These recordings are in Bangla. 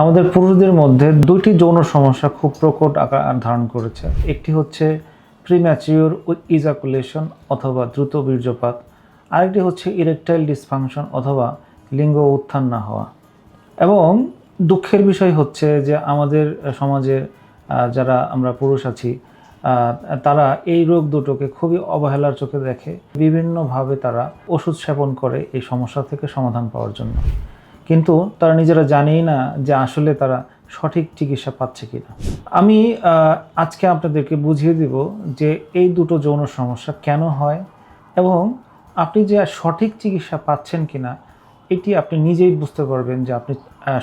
আমাদের পুরুষদের মধ্যে দুইটি যৌন সমস্যা খুব প্রকট আকার ধারণ করেছে। একটি হচ্ছে প্রিম্যাচিওর ইজাকুলেশন অথবা দ্রুত বীর্যপাত। আরেকটি হচ্ছে ইরেকটাইল ডিসফাংশন অথবা লিঙ্গ উত্থান না হওয়া। এবং দুঃখের বিষয় হচ্ছে যে আমাদের সমাজে যারা আমরা পুরুষ আছি তারা এই রোগ দুটোকে খুবই অবহেলার চোখে দেখে। বিভিন্নভাবে তারা ওষুধ সেবন করে এই সমস্যা থেকে সমাধান পাওয়ার জন্য। কিন্তু তারা নিজেরা জানেই না যে আসলে তারা সঠিক চিকিৎসা পাচ্ছে কিনা। আমি আজকে আপনাদেরকে বুঝিয়ে দিব যে এই দুটো যৌন সমস্যা কেন হয় এবং আপনি যে সঠিক চিকিৎসা পাচ্ছেন কিনা, এটি আপনি নিজেই বুঝতে পারবেন যে আপনি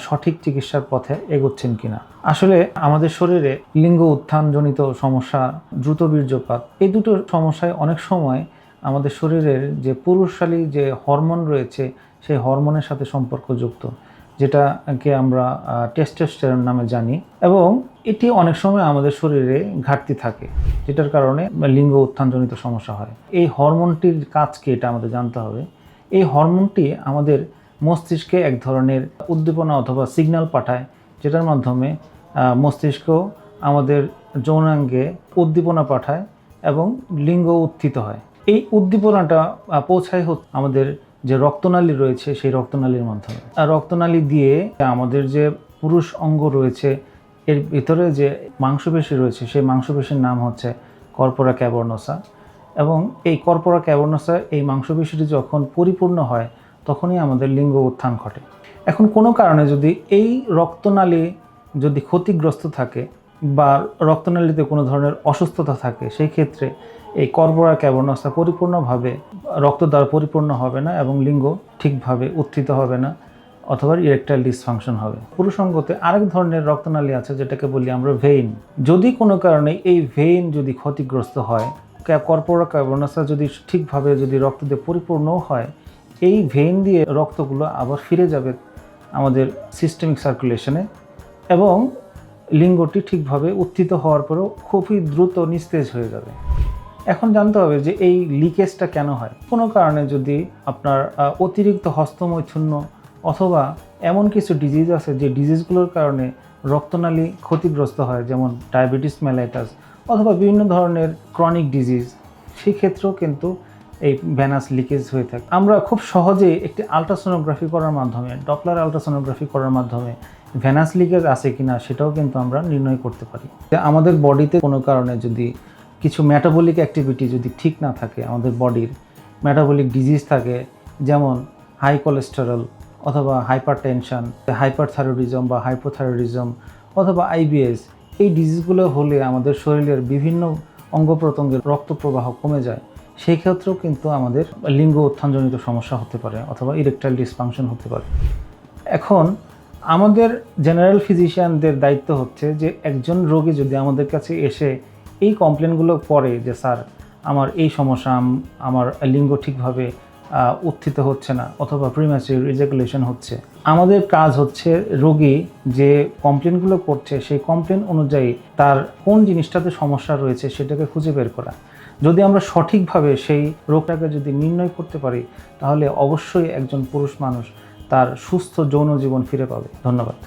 সঠিক চিকিৎসার পথে এগোচ্ছেন কিনা। আসলে আমাদের শরীরে লিঙ্গ উত্থানজনিত সমস্যা, দ্রুত বীর্যপাত, এই দুটো সমস্যায় অনেক সময় আমাদের শরীরের যে পুরুষশালী যে হরমোন রয়েছে, সেই হরমোনের সাথে সম্পর্কযুক্ত যেটাকে আমরা টেস্টোস্টেরন নামে জানি এবং এটি অনেক সময় আমাদের শরীরে ঘাটতি থাকে, যেটার কারণে লিঙ্গ উত্থানজনিত সমস্যা হয়। এই হরমোনটির কাজ কি এটা আমাদের জানতে হবে। এই হরমোনটি আমাদের মস্তিষ্কে এক ধরনের উদ্দীপনা অথবা সিগন্যাল পাঠায়, যেটার মাধ্যমে মস্তিষ্ক আমাদের যৌনাঙ্গে উদ্দীপনা পাঠায় এবং লিঙ্গ উত্থিত হয়। এই উদ্দীপনাটা পৌঁছায় হচ্ছে আমাদের যে রক্তনালী রয়েছে, সেই রক্তনালীর মাধ্যমে। আর রক্তনালী দিয়ে আমাদের যে পুরুষ অঙ্গ রয়েছে, এর ভিতরে যে মাংসপেশি রয়েছে, সেই মাংসপেশির নাম হচ্ছে কর্পোরা ক্যাবর্নোসা। এবং এই কর্পোরা ক্যাবর্নোসা, এই মাংসপেশিটি যখন পরিপূর্ণ হয়, তখনই আমাদের লিঙ্গ উত্থান ঘটে। এখন কোনো কারণে যদি এই রক্তনালী যদি ক্ষতিগ্রস্ত থাকে বা রক্তনালীতে কোনো ধরনের অসুস্থতা থাকে, সেই ক্ষেত্রে এই কর্পোরা ক্যাবর্নোসা পরিপূর্ণভাবে রক্ত দ্বারা পরিপূর্ণ হবে না এবং লিঙ্গ ঠিকভাবে উত্থিত হবে না অথবা ইরেকটাইল ডিসফাংশন হবে। পুরুষঙ্গতে আরেক ধরনের রক্তনালী আছে যেটাকে বলি আমরা ভেইন যদি কোনো কারণে এই ভেইন যদি ক্ষতিগ্রস্ত হয় কর্পোরা ক্যাবর্নোসা যদি ঠিকভাবে যদি রক্ত দিয়ে পরিপূর্ণও হয়, এই ভেইন দিয়ে রক্তগুলো আবার ফিরে যাবে আমাদের সিস্টেমিক সার্কুলেশনে এবং লিঙ্গটি ঠিকভাবে উত্থিত হওয়ার পরেও খুবই দ্রুত নিস্তেজ হয়ে যাবে। এখন জানতে হবে যে এই লিকেজটা কেন হয়? কোনো কারণে যদি আপনার অতিরিক্ত হস্তমৈথুন্য অথবা এমন কিছু ডিজিজ আছে যে ডিজিজগুলোর কারণে রক্তনালী ক্ষতিগ্রস্ত হয়, যেমন ডায়াবেটিস মেলাইটাস অথবা বিভিন্ন ধরনের ক্রনিক ডিজিজ সেক্ষেত্রেও কিন্তু এই ভ্যানাস লিকেজ হয়ে থাকে। আমরা খুব সহজেই একটি আলট্রাসোনোগ্রাফি করার মাধ্যমে ডপলার আলট্রাসোনোগ্রাফি করার মাধ্যমে ভ্যানাস লিকেজ আছে কিনা সেটাও কিন্তু আমরা নির্ণয় করতে পারি। আমাদের বডিতে কোনো কারণে যদি কিছু মেটাবলিক অ্যাক্টিভিটি যদি ঠিক না থাকে আমাদের বডির মেটাবলিক ডিজিজ থাকে, যেমন হাই কোলেস্টেরল অথবা হাইপার টেনশন হাইপারথাইরয়েডিজম বা হাইপোথাইরয়েডিজম অথবা আইবিএস এই ডিজিজগুলো হলে আমাদের শরীরের বিভিন্ন অঙ্গ প্রত্যঙ্গের রক্ত প্রবাহ কমে যায়। সেই ক্ষেত্রেও কিন্তু আমাদের লিঙ্গ উত্থানজনিত সমস্যা হতে পারে অথবা ইরেকটাইল ডিসফাংশন হতে পারে। এখন আমাদের জেনারেল ফিজিশিয়ানদের দায়িত্ব হচ্ছে যে একজন রোগী যদি আমাদের কাছে এসে এই কমপ্লেনগুলো পরে যে, স্যার, আমার এই সমস্যা আমার লিঙ্গ ঠিকভাবে উত্থিত হচ্ছে না অথবা প্রিম্যাচিউর ইজাকুলেশন হচ্ছে। আমাদের কাজ হচ্ছে রোগী যে কমপ্লেনগুলো করছে, সেই কমপ্লেন অনুযায়ী তার কোন জিনিসটাতে সমস্যা রয়েছে সেটাকে খুঁজে বের করা। যদি আমরা সঠিকভাবে সেই রোগটাকে যদি নির্ণয় করতে পারি, তাহলে অবশ্যই একজন পুরুষ মানুষ তার সুস্থ যৌন জীবন ফিরে পাবে। ধন্যবাদ।